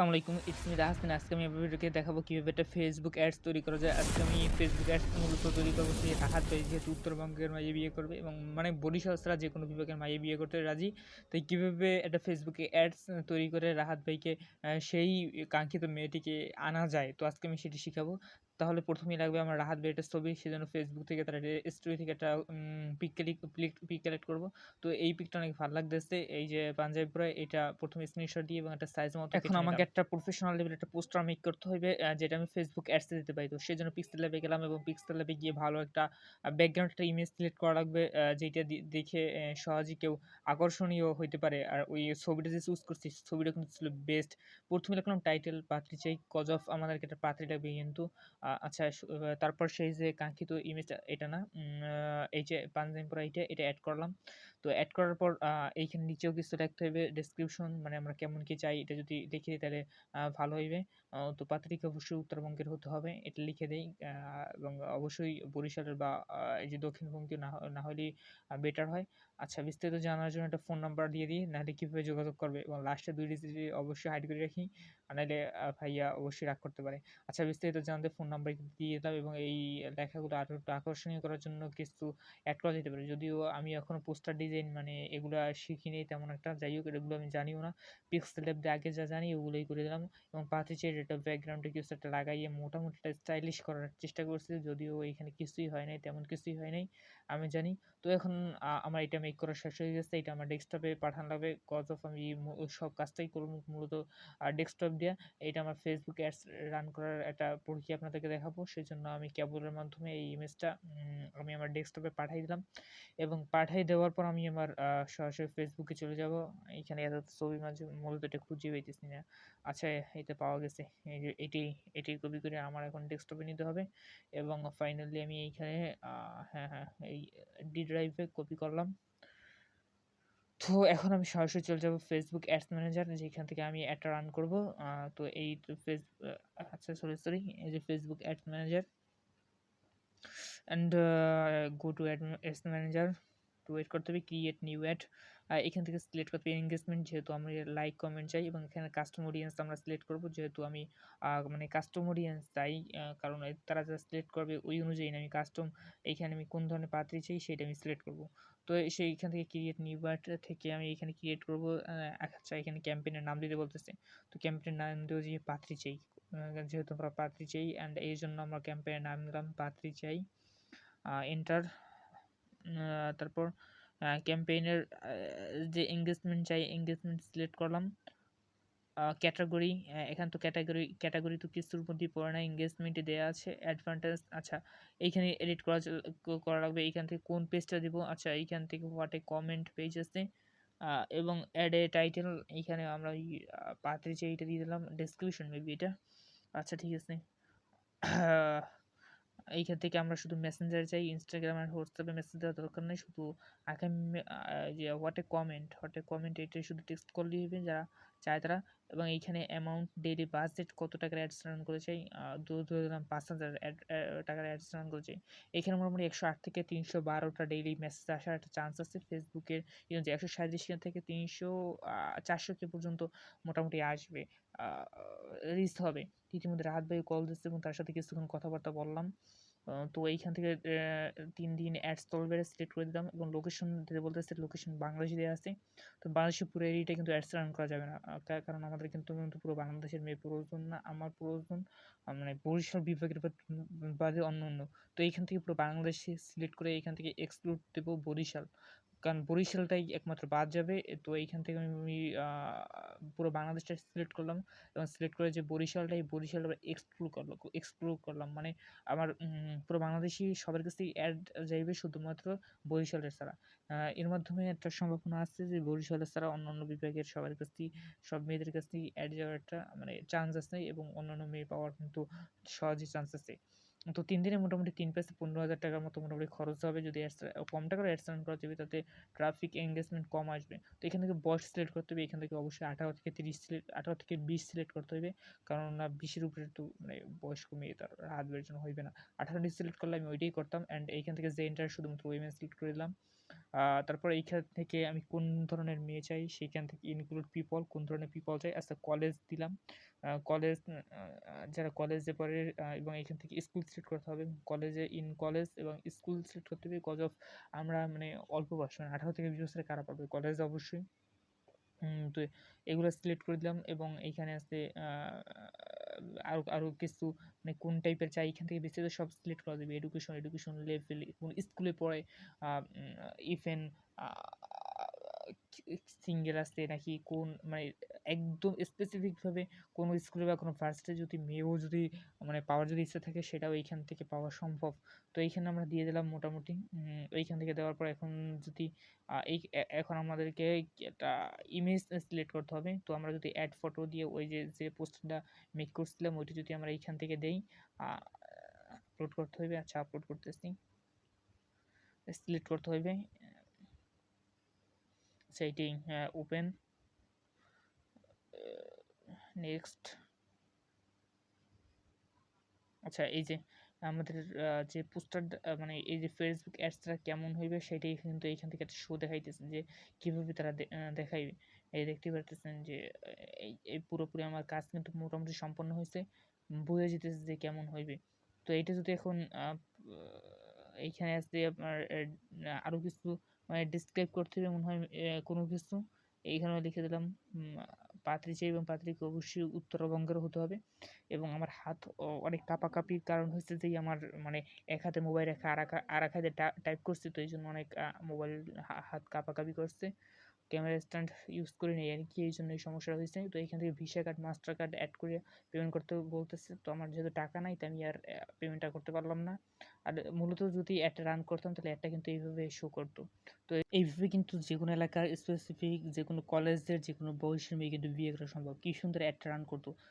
আসসালামু আলাইকুম it's me আজকে আমি ভিডিওকে দেখাবো কীভাবে একটা ফেসবুক অ্যাডস তৈরি করা যায়। আজকে আমি ফেসবুক অ্যাডস মূলত তৈরি করব সেই রাহাত ভাই, যেহেতু উত্তরবঙ্গের মাঝে বিয়ে করবে এবং মানে বরিশাল ছাড়া যে কোনো বিভাগের মাঝে বিয়ে করতে রাজি। তাই কীভাবে একটা ফেসবুকে অ্যাডস তৈরি করে রাহাত ভাইকে সেই কাঙ্ক্ষিত মেয়েটিকে আনা যায়, তো আজকে আমি সেটি শিখাবো। তাহলে প্রথমেই লাগবে আমার রাহাত একটা ছবি সেজন্য ফেসবুক থেকে তার স্টোরি থেকে একটা পিক ক্লিক পিক কালেক্ট করব। তো এই পিকটা অনেক ভালো লাগতেছে। এই যে পাঞ্জাবি পরে এটা প্রথমে স্ক্রিনশট দিয়ে এবং একটা সাইজ মতো এখন আমাকে একটা প্রফেশনাল লেভেল একটা পোস্টার মেক করতে হবে যেটা আমি ফেসবুক অ্যাডসে দিতে পারি। তো সেই জন্য পিক্সেল ল্যাবে গেলাম এবং পিক্সেল ল্যাবে গিয়ে ভালো একটা ব্যাকগ্রাউন্ড একটা ইমেজ সিলেক্ট করা লাগবে যেটা দেখে সহজেই কেউ আকর্ষণীয় হইতে পারে। আর ওই ছবিটা যে চুজ করছি ছবিটা কিন্তু ছিল বেস্ট প্রথমে লিখলাম টাইটেল পাত্রী চাই কজ অফ আমাদেরকে একটা পাত্রী লাগবে। কিন্তু আচ্ছা তারপর সেই যে কাঙ্ক্ষিত ইমেজটা এটা না এই যে পাঞ্জাবি পরা এইটা, এটা অ্যাড করলাম। তো অ্যাড করার পর এইখানে নিচেও কিছু রাখতে হবে। ডেসক্রিপশন মানে আমরা কেমন কি চাই, এটা যদি দেখি তাহলে ভালো হইবে। তো পাত্রীকে অবশ্যই উত্তরবঙ্গের হতে হবে। এটা লিখে দেই। এবং অবশ্যই বরিশালের বা এই যে দক্ষিণবঙ্গীয় না না হলেই বেটার হয়। আচ্ছা বিস্তারিত জানার জন্য একটা ফোন নাম্বার দিয়ে দিই। নাহলে কীভাবে যোগাযোগ করবে? এবং লাস্টে দুই ডিজিট অবশ্যই হাইড করে রাখি। নাহলে ভাইয়া অবশ্যই রাগ করতে পারে। আচ্ছা বিস্তারিত জানতে ফোন নাম্বার দিয়ে দিলাম এবং এই লেখাগুলো আরও একটু আকর্ষণীয় করার জন্য কিছু অ্যাড করা যেতে পারে। যদিও আমি এখনও পোস্টার ডিজাইন মানে এগুলো শিখিনি তেমন একটা। যাই হোক, এগুলো আমি জানিও না। পিক্সেল ল্যাব দিয়ে আগে যা জানি, ওগুলোই করে দিলাম। এবং পাতি চেয়ে এটা ব্যাকগ্রাউন্ডে কিছু একটা লাগাইয়ে মোটামুটি একটা স্টাইলিশ করার চেষ্টা করছি। যদিও এখানে কিছুই হয় নাই, তেমন কিছুই হয় নাই, আমি জানি। তো এখন আমার এটা মেক করা শেষ হয়ে গেছে, এটা আমার ডেস্কটপে পাঠানো লাগবে। কজ অফ আমি সব কাজটাই করব মূলত ডেস্কটপ দিয়ে। এটা আমার ফেসবুক অ্যাডস রান করার একটা প্রক্রিয়া আপনাদেরকে দেখাবো। সেই জন্য আমি ক্যাবলের মাধ্যমে এই ইমেজটা আমি আমার ডেস্কটপে পাঠিয়ে দিলাম। এবং পাঠিয়ে দেওয়ার পর আমি আমার সরাসরি ফেসবুকে চলে যাব। এখানে এত ছবি মাঝে মূলত এটা খুঁজে পাইতেছি না। আচ্ছা এটা পাওয়া গেছে। এটি এটি কপি করে আমার এখন ডেস্কটপে নিতে হবে। এবং ফাইনালি আমি এইখানে হ্যাঁ হ্যাঁ এই ডি ড্রাইভে কপি করলাম। তো এখন আমি সরাসরি চলে যাব ফেসবুক অ্যাডস ম্যানেজার যেখান থেকে আমি অ্যাডটা রান করব। তো এই ফেস আচ্ছা সরি সরি এই যে Facebook ads manager and go to ads manager to wait করতে হবে ক্রিয়েট নিউ অ্যাড এখান থেকে সিলেক্ট করতে হবে এনগেজমেন্ট যেহেতু আমি লাইক কমেন্ট চাই এবং এখানে কাস্টম অডিয়েন্স আমরা সিলেক্ট করব। যেহেতু আমি মানে কাস্টম অডিয়েন্স চাই কারণ তারা যা সিলেক্ট করবে ওই অনুযায়ী আমি কাস্টম এখানে আমি কোন ধরনের পাত্রী চাই সেটা আমি সিলেক্ট করব। তো সেইখান থেকে ক্রিয়েট নিউ অ্যাড থেকে আমি এখানে ক্রিয়েট করব। আচ্ছা এখানে ক্যাম্পেইনের নাম দিতে বলতেছে। তো ক্যাম্পেইনের নাম দেবো যে পাত্রী চাই যেহেতু আমরা পাত্রী চাই অ্যান্ড এই জন্য আমরা ক্যাম্পেইনের নাম দিলাম পাত্রী চাই। এন্টার তারপর ক্যাম্পেইনের যে এঙ্গেজমেন্ট চাই এঙ্গেজমেন্ট সিলেক্ট করলাম। ক্যাটাগরি এখান তো ক্যাটাগরি ক্যাটাগরি তো কিছুর মধ্যেই পড়ে না এঙ্গেজমেন্টে দেওয়া আছে অ্যাডভান্টেজ আচ্ছা এইখানে এডিট করা করা লাগবে, এইখান থেকে কোন পেজটা দিব আচ্ছা এইখান থেকে হোয়াট কমেন্ট পেজ আছে এবং অ্যাড এ টাইটেল এইখানে আমরা ওই পাত্রে যে এইটা দিয়ে দিলাম ডেসক্রিপশন মেবি এটা আচ্ছা ঠিক আছে। এইখান থেকে আমরা শুধু মেসেঞ্জার যাই ইনস্টাগ্রাম আর হোয়াটসঅ্যাপে মেসেজ দেওয়ার দরকার নেই। শুধু আগামী যে what a comment what a comment এটাই শুধু টেক্সট করলেই হবে যারা চায় তারা এবং এইখানে অ্যামাউন্ট ডেইলি বাজেট কত টাকার অ্যাডস রান করে চাই দু ধরে পাঁচ হাজার টাকার অ্যাডস রান করে চাই এখানে মোটামুটি একশো আট থেকে তিনশো বারোটা ডেইলি মেসেজ আসার একটা চান্স আছে ফেসবুকের যে একশো সাঁত্রিশ থেকে তিনশো চারশো কে পর্যন্ত মোটামুটি আসবে রিচ হবে। ইতিমধ্যে রাহাত ভাই কল দিচ্ছে এবং তার সাথে কিছুক্ষণ কথাবার্তা বললাম। তো এইখান থেকে তিন দিন অ্যাডস তলবেড়ে সিলেক্ট করে দিলাম এবং লোকেশন দিতে বলতেছে লোকেশন বাংলাদেশে দেওয়া আছে। তো বাংলাদেশের পুরো এরিয়াটা কিন্তু অ্যাডস রান করা যাবে না। কারণ আমাদের কিন্তু কিন্তু পুরো বাংলাদেশের মেয়ে প্রয়োজন না, আমার প্রয়োজন মানে বরিশাল বিভাগের বাদে অন্য অন্য তো এইখান থেকে পুরো বাংলাদেশে সিলেক্ট করে এইখান থেকে এক্সক্লুড দেবো বরিশাল। কারণ বরিশালটাই একমাত্র বাদ যাবে। তো এইখান থেকে আমি পুরো বাংলাদেশটা সিলেক্ট করলাম এবং সিলেক্ট করে যে বরিশালটাই বরিশাল এক্সক্লুড করল এক্সক্লুড করলাম। মানে আমার পুরো বাংলাদেশি সবার কাছ থেকে অ্যাড যাইবে শুধুমাত্র বরিশালের ছাড়া। এর মাধ্যমে একটা সম্ভাবনা আছে যে বরিশালের ছাড়া অন্যান্য বিভাগের সবার কাছ থেকে সব মেয়েদের কাছ থেকে অ্যাড যাওয়ার একটা মানে চান্স আছে এবং অন্যান্য মেয়ে পাওয়ার কিন্তু সহজই চান্স আছে। তো তিন দিনে মোটামুটি তিন পেসে পনেরো হাজার টাকার মতো মোটামুটি খরচ হবে যদি কম টাকার অ্যাডস রান করা যাবে, তাতে ট্রাফিক এঙ্গেজমেন্ট কম আসবে। তো এখান থেকে বয়স সিলেক্ট করতে হবে, এখান থেকে অবশ্যই আঠারো থেকে তিরিশ সিলেক্ট আঠারো থেকে বিশ সিলেক্ট করতে হবে। কারণ না, বিশের উপরে একটু মানে বয়স কমিয়ে তার হাত বের জন্য হইবে না। আঠারো সিলেক্ট করলে আমি ওইটাই করতাম অ্যান্ড এইখান থেকে যে এন্টার শুধুমাত্র ওয়েমেন সিলেক্ট করে দিলাম। তারপর এইখান থেকে আমি কোন ধরনের মেয়ে চাই? সেইখান থেকে ইনক্লুড পিপল কোন ধরনের পিপল চাই? আচ্ছা কলেজ দিলাম। কলেজ যারা কলেজে পড়ে এবং এখান থেকে স্কুল সিলেক্ট করতে হবে। কলেজে ইন কলেজ এবং স্কুল সিলেক্ট করতে হবে কজ অফ আমরা মানে অল্প বয়স মানে আঠারো থেকে বিশ বছরে কারা পাবে কলেজে অবশ্যই। তো এগুলো সিলেক্ট করে দিলাম এবং এইখানে আছে আরও আরও কিছু মানে কোন টাইপের চাই, এখান থেকে বিস্তারিত সব সিলেক্ট করা যাবে। এডুকেশন এডুকেশন লেভেল কোন স্কুলে পড়ে ইভেন সিঙ্গেল আছে নাকি কোন মানে একদম স্পেসিফিকভাবে কোনো স্কুলে বা কোনো ফার্স্টে যদি মেয়েও যদি মানে পাওয়ার যদি ইচ্ছা থাকে সেটাও এইখান থেকে পাওয়া সম্ভব। তো এইখানে আমরা দিয়ে দিলাম মোটামুটি। এইখান থেকে দেওয়ার পর এখন যদি এই এখন আমাদেরকে একটা ইমেজ সিলেক্ট করতে হবে। তো আমরা যদি অ্যাড ফটো দিয়ে ওই যে যে পোস্টটা মেক করছিলাম, ওইটা যদি আমরা এইখান থেকে দেই আপলোড করতে হবে। আচ্ছা আপলোড করতেছি। সিলেক্ট করতে হবে। সেইটি ওপেন নেক্সট আচ্ছা এই যে আমাদের যে পোস্টার মানে এই যে ফেসবুক অ্যাডসটা কেমন হইবে সেটাই কিন্তু এইখান থেকে একটা শো দেখাইতেছে যে কীভাবে তারা দেখাইবে। এই দেখতে পারতেছেন যে এই পুরোপুরি আমার কাজ কিন্তু মোটামুটি সম্পন্ন হয়েছে বোঝা যেতেছে যে কেমন হইবে। তো এইটা যদি এখন এইখানে আসতে আপনার আহ, আরও কিছু মানে ডিসক্রাইব করতে হবে মনে হয় কোনো কিছু। এইখানে লিখে দিলাম পাত্রী চাই এবং পাত্রীকে অবশ্যই উত্তরবঙ্গের হতে হবে। এবং আমার হাত অনেক কাঁপাকাঁপির কারণ হচ্ছে যেই আমার মানে এক হাতে মোবাইল রেখে আর এক হাতে টাইপ করছি, তো এই জন্য অনেক মোবাইল হাত কাঁপাকাঁপি করছে। ক্যামেরা স্ট্যান্ড ইউজ করে নেই আর কি এই জন্য এই সমস্যা হয়েছে তো? এখান থেকে visa card master card add করে পেমেন্ট করতে বলতেছে। তো আমার যেহেতু টাকা নাই, তো আমি আর পেমেন্টটা করতে পারলাম না। আর মূলত যদি অ্যাডটা রান করতাম, তাহলে অ্যাডটা কিন্তু এইভাবে শো করতো। তো এইভাবে কিন্তু যে কোনো এলাকার স্পেসিফিক যে কোনো কলেজের যে কোনো বয়সের মেয়ে কিন্তু বিয়ে করা সম্ভব। কি সুন্দর অ্যাডটা রান করতো।